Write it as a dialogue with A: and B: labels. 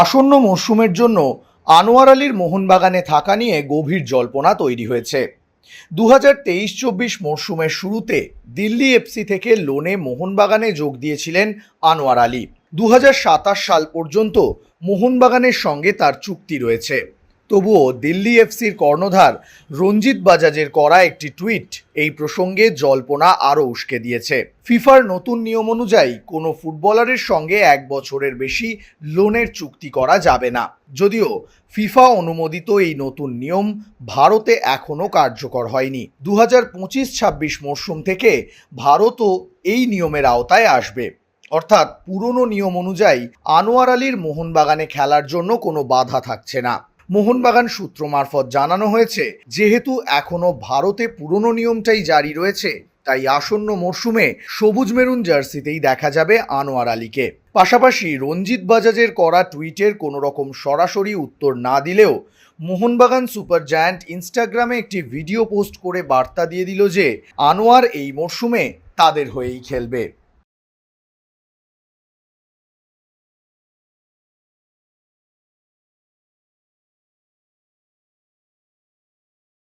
A: আসন্ন মরশুমের জন্য আনোয়ার আলীর মোহনবাগানে থাকা নিয়ে গভীর জল্পনা তৈরি হয়েছে। দু হাজার তেইশ চব্বিশ মরশুমের শুরুতে দিল্লি এফসি থেকে লোনে মোহনবাগানে যোগ দিয়েছিলেন আনোয়ার আলী। দু হাজার সাতাশ সাল পর্যন্ত মোহনবাগানের সঙ্গে তার চুক্তি রয়েছে। তবুও দিল্লি এফসির কর্ণধার রঞ্জিত বাজাজের করা একটি টুইট এই প্রসঙ্গে জল্পনা আরও উস্কে দিয়েছে। ফিফার নতুন নিয়ম অনুযায়ী কোনো ফুটবলারের সঙ্গে এক বছরের বেশি লোনের চুক্তি করা যাবে না। যদিও ফিফা অনুমোদিত এই নতুন নিয়ম ভারতে এখনও কার্যকর হয়নি। দু হাজার পঁচিশ ছাব্বিশ মরশুম থেকে ভারতও এই নিয়মের আওতায় আসবে। অর্থাৎ পুরনো নিয়ম অনুযায়ী আনোয়ার আলীর মোহনবাগানে খেলার জন্য কোনো বাধা থাকছে না। মোহনবাগান সূত্র মারফত জানানো হয়েছে, যেহেতু এখনও ভারতে পুরনো নিয়মটাই জারি রয়েছে, তাই আসন্ন মরশুমে সবুজ মেরুন জার্সিতেই দেখা যাবে আনোয়ার আলীকে। পাশাপাশি রঞ্জিত বাজাজের করা টুইটের কোনো রকম সরাসরি উত্তর না দিলেও মোহনবাগান সুপার জায়ান্ট ইনস্টাগ্রামে একটি ভিডিও পোস্ট করে বার্তা দিয়ে দিল যে, আনোয়ার এই মরশুমে তাদের হয়েই খেলবে।